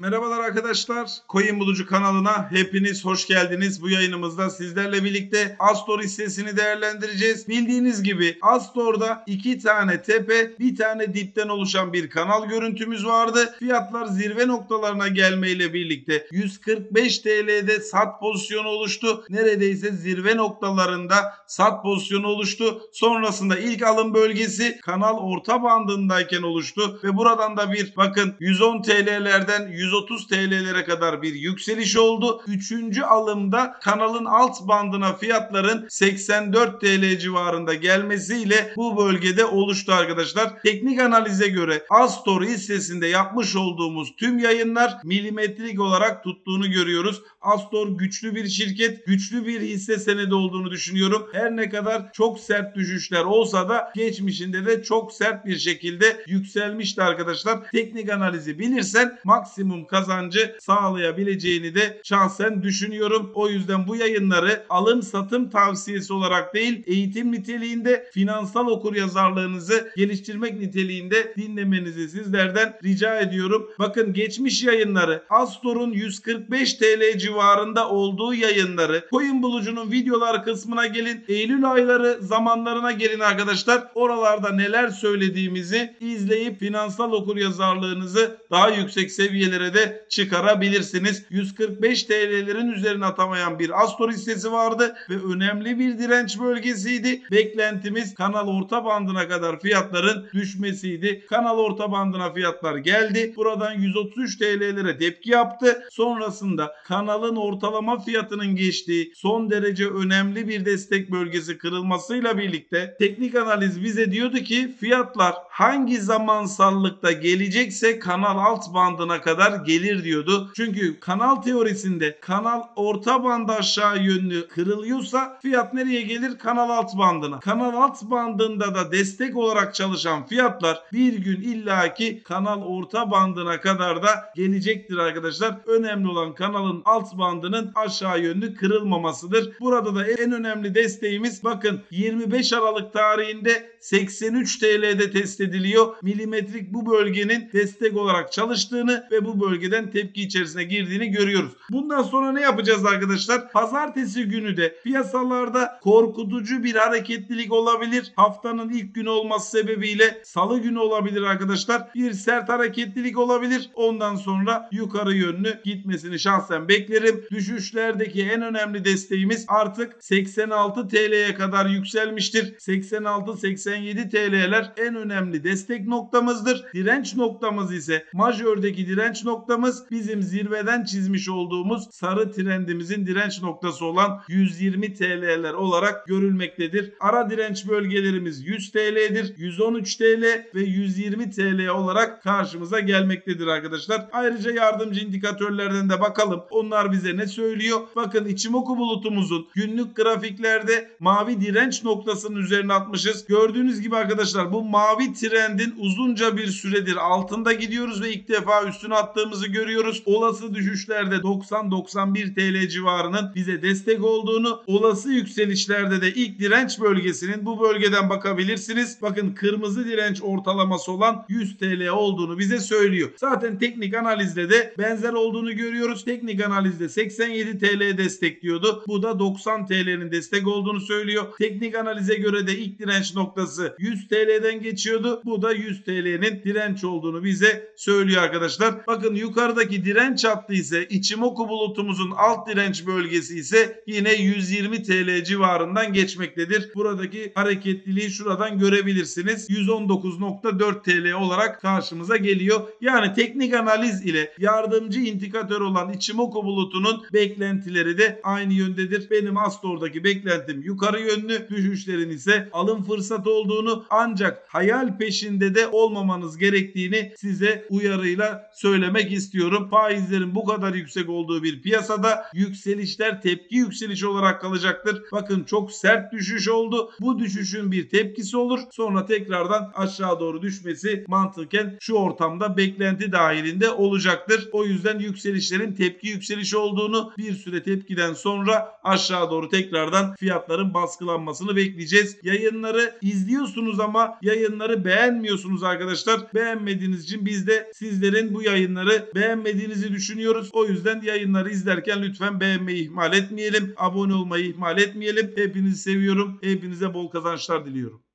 Merhabalar arkadaşlar. Coin Bulucu kanalına hepiniz hoş geldiniz. Bu yayınımızda sizlerle birlikte Astor hissesini değerlendireceğiz. Bildiğiniz gibi Astor'da iki tane tepe, bir tane dipten oluşan bir kanal görüntümüz vardı. Fiyatlar zirve noktalarına gelmeyle birlikte 145 TL'de sat pozisyonu oluştu. Neredeyse zirve noktalarında sat pozisyonu oluştu. Sonrasında ilk alım bölgesi kanal orta bandındayken oluştu ve buradan da bir bakın 110 TL'lerden 130 TL'lere kadar bir yükseliş oldu. Üçüncü alımda kanalın alt bandına fiyatların 84 TL civarında gelmesiyle bu bölgede oluştu arkadaşlar. Teknik analize göre Astor hissesinde yapmış olduğumuz tüm yayınlar milimetrik olarak tuttuğunu görüyoruz. Astor güçlü bir şirket, güçlü bir hisse senedi olduğunu düşünüyorum. Her ne kadar çok sert düşüşler olsa da geçmişinde de çok sert bir şekilde yükselmişti arkadaşlar. Teknik analizi bilirsen maksimum kazancı sağlayabileceğini de şahsen düşünüyorum. O yüzden bu yayınları alım satım tavsiyesi olarak değil eğitim niteliğinde finansal okur yazarlığınızı geliştirmek niteliğinde dinlemenizi sizlerden rica ediyorum. Bakın geçmiş yayınları Astor'un 145 TL civarında olduğu yayınları Coin Bulucu'nun videolar kısmına gelin. Eylül ayları zamanlarına gelin arkadaşlar. Oralarda neler söylediğimizi izleyip finansal okur yazarlığınızı daha yüksek seviyelere de çıkarabilirsiniz. 145 TL'lerin üzerine atamayan bir Astor hissesi vardı ve önemli bir direnç bölgesiydi. Beklentimiz kanal orta bandına kadar fiyatların düşmesiydi. Kanal orta bandına fiyatlar geldi. Buradan 133 TL'lere tepki yaptı. Sonrasında kanalın ortalama fiyatının geçtiği son derece önemli bir destek bölgesi kırılmasıyla birlikte teknik analiz bize diyordu ki fiyatlar hangi zamansallıkta gelecekse kanal alt bandına kadar gelir diyordu. Çünkü kanal teorisinde kanal orta band aşağı yönlü kırılıyorsa fiyat nereye gelir? Kanal alt bandına. Kanal alt bandında da destek olarak çalışan fiyatlar bir gün illaki kanal orta bandına kadar da gelecektir arkadaşlar. Önemli olan kanalın alt bandının aşağı yönlü kırılmamasıdır. Burada da en önemli desteğimiz bakın 25 Aralık tarihinde 83 TL'de test ediliyor. Milimetrik bu bölgenin destek olarak çalıştığını ve bu bölgeden tepki içerisine girdiğini görüyoruz. Bundan sonra ne yapacağız arkadaşlar? Pazartesi günü de piyasalarda korkutucu bir hareketlilik olabilir. Haftanın ilk günü olması sebebiyle salı günü olabilir arkadaşlar. Bir sert hareketlilik olabilir. Ondan sonra yukarı yönlü gitmesini şahsen beklerim. Düşüşlerdeki en önemli desteğimiz artık 86 TL'ye kadar yükselmiştir. 86-87 TL'ler en önemli destek noktamızdır. Direnç noktamız ise majördeki direnç noktamız bizim zirveden çizmiş olduğumuz sarı trendimizin direnç noktası olan 120 TL'ler olarak görülmektedir. Ara direnç bölgelerimiz 100 TL'dir, 113 TL ve 120 TL olarak karşımıza gelmektedir arkadaşlar. Ayrıca yardımcı indikatörlerden de bakalım. Onlar bize ne söylüyor? Bakın Ichimoku bulutumuzun günlük grafiklerde mavi direnç noktasının üzerine atmışız. Gördüğünüz gibi arkadaşlar bu mavi trendin uzunca bir süredir altında gidiyoruz ve ilk defa üstüne attığımızı görüyoruz. Olası düşüşlerde 90-91 TL civarının bize destek olduğunu, olası yükselişlerde de ilk direnç bölgesinin bu bölgeden bakabilirsiniz. Bakın kırmızı direnç ortalaması olan 100 TL olduğunu bize söylüyor. Zaten teknik analizde de benzer olduğunu görüyoruz. Teknik analizde 87 TL destekliyordu. Bu da 90 TL'nin destek olduğunu söylüyor. Teknik analize göre de ilk direnç noktası 100 TL'den geçiyordu. Bu da 100 TL'nin direnç olduğunu bize söylüyor arkadaşlar. Bakın yukarıdaki direnç hattı ise Ichimoku bulutumuzun alt direnç bölgesi ise yine 120 TL civarından geçmektedir. Buradaki hareketliliği şuradan görebilirsiniz. 119.4 TL olarak karşımıza geliyor. Yani teknik analiz ile yardımcı indikatör olan Ichimoku bulutunun beklentileri de aynı yöndedir. Benim Astor'daki beklentim yukarı yönlü, düşüşlerin ise alım fırsatı olduğunu ancak hayal peşinde de olmamanız gerektiğini size uyarıyla söylemek istiyorum. Faizlerin bu kadar yüksek olduğu bir piyasada yükselişler tepki yükselişi olarak kalacaktır. Bakın çok sert düşüş oldu. Bu düşüşün bir tepkisi olur. Sonra tekrardan aşağı doğru düşmesi mantıken şu ortamda beklenti dahilinde olacaktır. O yüzden yükselişlerin tepki yükselişi olduğunu bir süre tepkiden sonra aşağı doğru tekrardan fiyatların baskılanmasını bekleyeceğiz. Yayınları izliyorsunuz ama yayınları beğenmiyorsunuz arkadaşlar. Beğenmediğiniz için biz de sizlerin bu yayınları yayınları beğenmediğinizi düşünüyoruz. O yüzden yayınları izlerken lütfen beğenmeyi ihmal etmeyelim. Abone olmayı ihmal etmeyelim. Hepinizi seviyorum. Hepinize bol kazançlar diliyorum.